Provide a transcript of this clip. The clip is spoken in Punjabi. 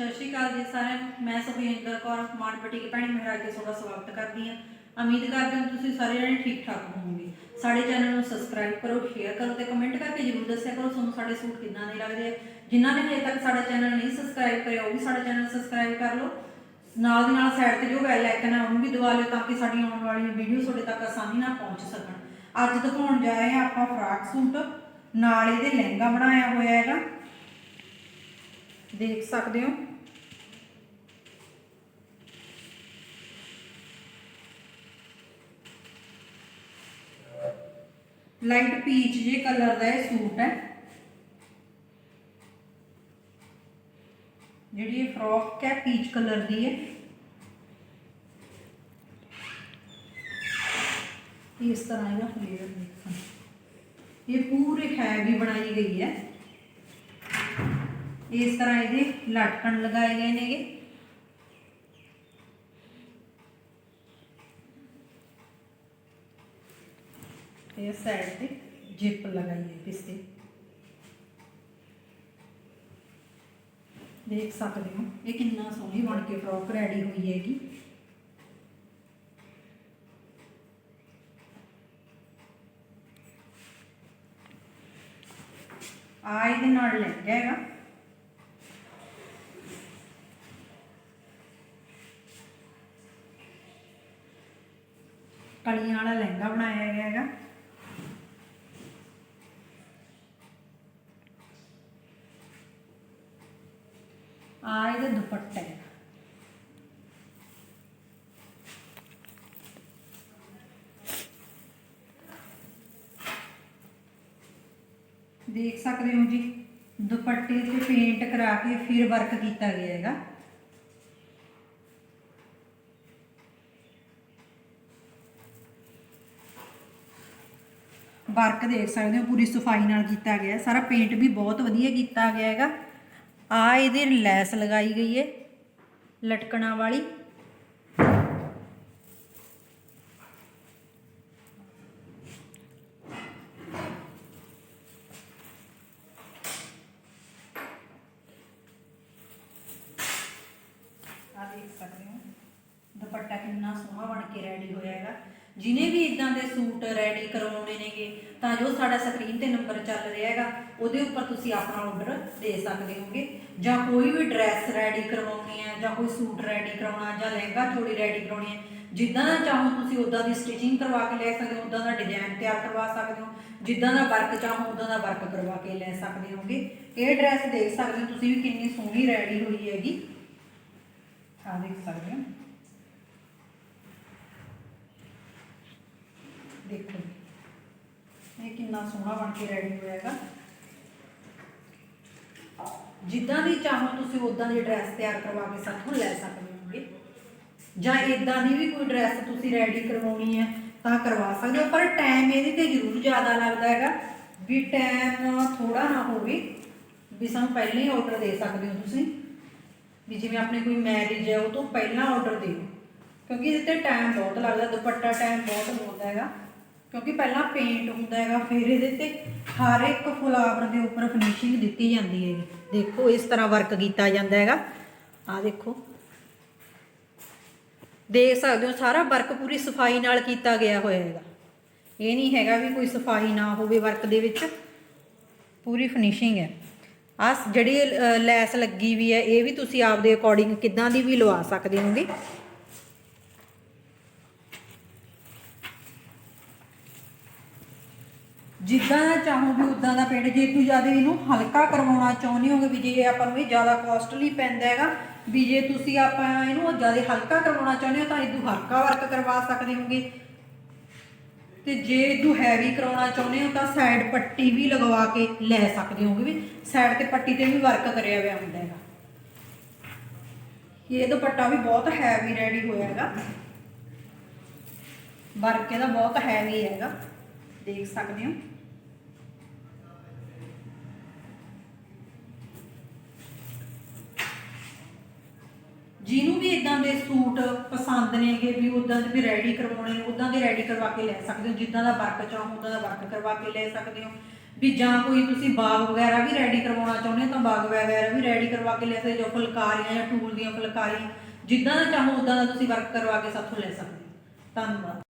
ਸਤਿ ਸ਼੍ਰੀ ਅਕਾਲ ਜੀ ਸਾਰਿਆਂ ਨੂੰ। ਮੈਂ ਸੁਖਵਿੰਦਰ ਕੌਰ, ਮਾਨ ਕੇ ਭੈਣੀ ਮਹਿਰਾ ਕੇ ਤੁਹਾਡਾ ਸਵਾਗਤ ਕਰਦੀ ਹਾਂ। ਉਮੀਦ ਕਰਦੇ ਹਾਂ ਤੁਸੀਂ ਸਾਰੇ ਜਣੇ ਠੀਕ ਠਾਕ ਹੋਵੋਗੇ। ਸਾਡੇ ਚੈਨਲ ਨੂੰ ਸਬਸਕ੍ਰਾਈਬ ਕਰੋ ਸ਼ੇਅਰ ਕਰੋ ਤੇ ਕਮੈਂਟ ਕਰਕੇ ਜਰੂਰ ਦੱਸਿਆ ਕਰੋ ਤੁਹਾਨੂੰ ਸਾਡੇ ਸੂਟ ਕਿੱਦਾਂ ਦੇ ਲੱਗਦੇ ਆ। ਜਿਨ੍ਹਾਂ ਨੇ ਹਜੇ ਤੱਕ ਸਾਡਾ ਚੈਨਲ ਨਹੀਂ ਸਬਸਕ੍ਰਾਈਬ ਕਰਿਆ, ਉਹ ਵੀ ਸਾਡਾ ਚੈਨਲ ਸਬਸਕ੍ਰਾਈਬ ਕਰ ਲਓ। ਨਾਲ ਦੀ ਨਾਲ ਸਾਈਡ ਤੇ ਜੋ ਬੈਲ ਆਈਕਨ ਹੈ ਉਹਨੂੰ ਵੀ ਦਬਾ ਲਿਓ ਤਾਂ ਕਿ ਸਾਡੀ ਆਉਣ ਵਾਲੀ ਵੀਡੀਓ ਤੁਹਾਡੇ ਤੱਕ ਆਸਾਨੀ ਨਾਲ ਪਹੁੰਚ ਸਕਣ। ਅੱਜ ਦਿਖਾਉਣ ਜਾ ਰਹੇ ਹਾਂ ਆਪਾਂ ਫਰਾਕ ਸੂਟ। ਨਾਲ ਇਹਦੇ ਲਹਿੰਗਾ ਬਣਾਇਆ ਹੋਇਆ ਹੈਗਾ। ਦੇਖ ਸਕਦੇ ਹੋ। ਲਾਈਟ ਪੀਚ ਜੇ ਕਲਰ ਦਾ ਇਹ ਸੂਟ ਹੈ। ਜਿਹੜੀ ਇਹ ਫਰੋਕ ਹੈ, ਪੀਚ ਕਲਰ ਦੀ ਹੈ। ਇਸ ਤਰ੍ਹਾਂ ਇਹਦਾ ਫਲੇਅਰ ਦੇਖਣ ਇਹ ਪੂਰੇ ਹੈਵੀ ਬਣਾਈ ਗਈ ਹੈ। ਇਸ ਤਰ੍ਹਾਂ ਇਹਦੇ ਲਟਕਣ ਲਗਾਏ ਗਏ ਨੇਗੇ। ਇਹ ਸਾਈਡ ਤੇ ਜਿਪ ਲਗਾਈ ਹੈ ਦੇਖ ਸਕਦੇ ਹੋ, ਇਹ ਕਿੰਨਾ ਸੋਹਣੀ ਬਣ ਕੇ ਫਰੋਕ ਰੈਡੀ ਹੋਈ ਹੈਗੀ। ਆ ਇਹਦੇ ਨਾਲ ਲੈ ਜਾਏਗਾ। ਕਲੀਆਂ ਵਾਲਾ ਲਹਿੰਗਾ ਬਣਾਇਆ ਗਿਆ ਹੈਗਾ। ਆ ਇਹਦਾ ਦੁਪੱਟਾ ਦੇਖ ਸਕਦੇ ਹੋ ਜੀ, ਦੁਪੱਟੇ ਤੇ ਪੇਂਟ ਕਰਾ ਕੇ ਫਿਰ ਵਰਕ ਕੀਤਾ ਗਿਆ ਹੈਗਾ ਵਰਕ ਦੇਖ ਸਕਦੇ ਹੋ, ਪੂਰੀ ਸਫ਼ਾਈ ਨਾਲ ਕੀਤਾ ਗਿਆ ਹੈ। ਸਾਰਾ ਪੇਂਟ ਵੀ ਬਹੁਤ ਵਧੀਆ ਕੀਤਾ ਗਿਆ ਹੈਗਾ ਆ ਇਹਦੇ ਲੈਸ ਲਗਾਈ ਗਈ ਹੈ ਲਟਕਣਾ ਵਾਲੀ। ਆ ਦੇਖ ਸਕਦੇ ਹੋ ਸੋਹਣਾ ਬਣ ਕੇ ਰੈਡੀ ਹੋਇਆ ਹੈਗਾ। ਜਿਨੇ ਵੀ ਇਦਾਂ ਦੇ ਸੂਟ ਰੈਡੀ ਕਰਵਾਉਣੇ ਨੇਗੇ, ਤਾਂ ਜੋ ਸਾਡਾ ਸਕਰੀਨ ਤੇ ਨੰਬਰ ਚੱਲ ਰਿਹਾ ਹੈਗਾ, ਉਹਦੇ ਉੱਪਰ ਤੁਸੀਂ ਆਪਣਾ ਆਰਡਰ ਦੇ ਸਕਦੇ ਹੋਗੇ। ਜਾਂ ਕੋਈ ਵੀ ਡਰੈਸ ਰੈਡੀ ਕਰਵਾਉਣੀ ਹੈ, ਜਾਂ ਕੋਈ ਸੂਟ ਰੈਡੀ ਕਰਾਉਣਾ, ਜਾਂ ਲਹਿੰਗਾ ਚੋੜੀ ਰੈਡੀ ਕਰਾਉਣੀ ਹੈ, ਜਿੱਦਾਂ ਦਾ ਚਾਹੋ ਤੁਸੀਂ ਉਦਾਂ ਦੀ ਸਟਿਚਿੰਗ ਕਰਵਾ ਕੇ ਲੈ ਸਕਦੇ ਹੋ ਉਦਾਂ ਦਾ ਡਿਜ਼ਾਈਨ ਤਿਆਰ ਕਰਵਾ ਸਕਦੇ ਹੋ, ਜਿੱਦਾਂ ਦਾ ਵਰਕ ਚਾਹੋ ਉਦਾਂ ਦਾ ਵਰਕ ਕਰਵਾ ਕੇ ਲੈ ਸਕਦੇ ਹੋਗੇ। ਇਹ ਡਰੈਸ ਦੇਖ ਸਕਦੇ ਹੋ ਤੁਸੀਂ ਵੀ ਕਿੰਨੀ ਸੋਹਣੀ ਰੈਡੀ ਹੋਈ ਹੈਗੀ। ਆ ਦੇਖ ਸਕਦੇ ਹੋ। ਦੇਖੋ। ਇਹ ਕਿੰਨਾ ਸੋਹਣਾ ਬਣ ਕੇ ਰੈਡੀ ਹੋਇਆ ਹੈਗਾ। ਜਿੱਦਾਂ ਦੀ ਚਾਹੋ ਤੁਸੀਂ ਉਦਾਂ ਦੀ ਡਰੈਸ ਤਿਆਰ ਕਰਵਾ ਕੇ ਸਾਥੋਂ ਲੈ ਸਕਦੇ ਹੋਗੇ। ਜਾਂ ਇਦਾਂ ਦੀ ਵੀ ਕੋਈ ਡਰੈਸ ਤੁਸੀਂ ਰੈਡੀ ਕਰਵਾਉਣੀ ਹੈ ਤਾਂ ਕਰਵਾ ਸਕਦੇ ਹੋ। ਪਰ ਟਾਈਮ ਇਹਦੇ ਤੇ ਜ਼ਰੂਰ ਜ਼ਿਆਦਾ ਲੱਗਦਾ ਹੈਗਾ ਵੀ ਟਾਈਮ ਥੋੜਾ ਨਾ ਹੋਵੇ ਵੀ ਸਾਨੂੰ ਪਹਿਲਾਂ ਹੀ ਆਰਡਰ ਦੇ ਸਕਦੇ ਹੋ ਤੁਸੀਂ। ਵੀ ਜਿਵੇਂ ਆਪਣੇ ਕੋਈ ਮੈਰਿਜ ਹੈ ਉਹ ਤੋਂ ਪਹਿਲਾਂ ਆਰਡਰ ਦਿਓ। ਕਿਉਂਕਿ ਇਹਦੇ ਤੇ ਟਾਈਮ ਬਹੁਤ ਲੱਗਦਾ, ਦੁਪੱਟਾ ਟਾਈਮ ਬਹੁਤ ਲੱਗਦਾ ਹੈਗਾ। ਕਿਉਂਕਿ ਪਹਿਲਾਂ ਪੇਂਟ ਹੁੰਦਾ ਹੈਗਾ, ਫਿਰ ਇਹਦੇ ਤੇ ਹਰ ਇੱਕ ਫਲਾਵਰ ਦੇ ਉੱਪਰ ਫਿਨਿਸ਼ਿੰਗ ਦਿੱਤੀ ਜਾਂਦੀ ਹੈਗੀ। ਦੇਖੋ, ਇਸ ਤਰ੍ਹਾਂ ਵਰਕ ਕੀਤਾ ਜਾਂਦਾ ਹੈਗਾ। ਆ ਦੇਖੋ। ਦੇਖ ਸਕਦੇ ਹੋ, ਸਾਰਾ ਵਰਕ ਪੂਰੀ ਸਫ਼ਾਈ ਨਾਲ ਕੀਤਾ ਗਿਆ ਹੋਇਆ ਹੈਗਾ। ਇਹ ਨਹੀਂ ਹੈਗਾ ਵੀ ਕੋਈ ਸਫ਼ਾਈ ਨਾ ਹੋਵੇ ਵਰਕ ਦੇ ਵਿੱਚ। ਪੂਰੀ ਫਿਨਿਸ਼ਿੰਗ ਹੈ। ਆ ਜਿਹੜੀ ਲੈਸ ਲੱਗੀ ਵੀ ਹੈ, ਇਹ ਵੀ ਤੁਸੀਂ ਆਪਦੇ ਅਕੋਰਡਿੰਗ ਕਿੱਦਾਂ ਦੀ ਵੀ ਲਵਾ ਸਕਦੇ ਹੋਗੇ। ਜਿੱਦਾਂ ਦਾ ਚਾਹੋਗੇ ਵੀ ਉਦਾਂ ਦਾ ਪਿੰਡ, ਜੇ ਤੁਸੀਂ ਜ਼ਿਆਦਾ ਇਹਨੂੰ ਹਲਕਾ ਕਰਵਾਉਣਾ ਚਾਹੁੰਦੇ ਹੋਗੇ ਵੀ ਜੇ ਆਪਾਂ ਨੂੰ ਇਹ ਜ਼ਿਆਦਾ ਕਾਸਟਲੀ ਪੈਂਦਾ ਹੈਗਾ, ਵੀ ਜੇ ਤੁਸੀਂ ਆਪਾਂ ਇਹਨੂੰ ਜ਼ਿਆਦਾ ਹਲਕਾ ਕਰਵਾਉਣਾ ਚਾਹੁੰਦੇ ਹੋ ਤਾਂ ਇਹਨੂੰ ਹਲਕਾ ਵਰਕ ਕਰਵਾ ਸਕਦੇ ਹੋਗੇ। ਤੇ ਜੇ ਇਹਨੂੰ ਹੈਵੀ ਕਰਾਉਣਾ ਚਾਹੁੰਦੇ ਹੋ ਤਾਂ ਸਾਈਡ ਪੱਟੀ ਵੀ ਲਗਵਾ ਕੇ ਲੈ ਸਕਦੇ ਹੋਗੇ ਵੀ ਸਾਈਡ ਤੇ ਪੱਟੀ ਤੇ ਵੀ ਵਰਕ ਕਰਿਆ ਹੋਇਆ ਹੁੰਦਾ ਹੈਗਾ। ਇਹ ਦੁਪੱਟਾ ਵੀ ਬਹੁਤ ਹੈਵੀ ਰੈਡੀ ਹੋਇਆ ਹੈਗਾ। ਵਰਕ ਇਹਦਾ ਬਹੁਤ ਹੈਵੀ ਹੈਗਾ, ਦੇਖ ਸਕਦੇ ਹੋ। ਜਿਹਨੂੰ ਦੇ ਸੂਟ ਪਸੰਦ ਨੇਗੇ ਵੀ ਉਦਾਂ ਦੇ ਵੀ ਰੈਡੀ ਕਰਵਾਉਣੇ ਨੇ ਉਦਾਂ ਦੇ ਰੈਡੀ ਕਰਵਾ ਕੇ ਲੈ ਸਕਦੇ ਹੋ, ਜਿੱਦਾਂ ਦਾ ਵਰਕ ਚਾਹੋ ਉਦਾਂ ਦਾ ਵਰਕ ਕਰਵਾ ਕੇ ਲੈ ਸਕਦੇ ਹੋ। ਵੀ ਜਾਂ ਕੋਈ ਤੁਸੀਂ ਬਾਗ ਵਗੈਰਾ ਵੀ ਰੈਡੀ ਕਰਵਾਉਣਾ ਚਾਹੁੰਦੇ ਹੋ ਤਾਂ ਬਾਗ ਵਗੈਰਾ ਵੀ ਰੈਡੀ ਕਰਵਾ ਕੇ ਲੈ ਸਕਦੇ ਜੋ ਫੁਲਕਾਰੀਆਂ ਜਾਂ ਟੂਲ ਦੀਆਂ ਫੁਲਕਾਰੀਆਂ, ਜਿੱਦਾਂ ਦਾ ਚਾਹੋ ਉਦਾਂ ਦਾ ਤੁਸੀਂ ਵਰਕ ਕਰਵਾ ਕੇ ਸਾਥੋਂ ਲੈ ਸਕਦੇ ਹੋ। ਧੰਨਵਾਦ।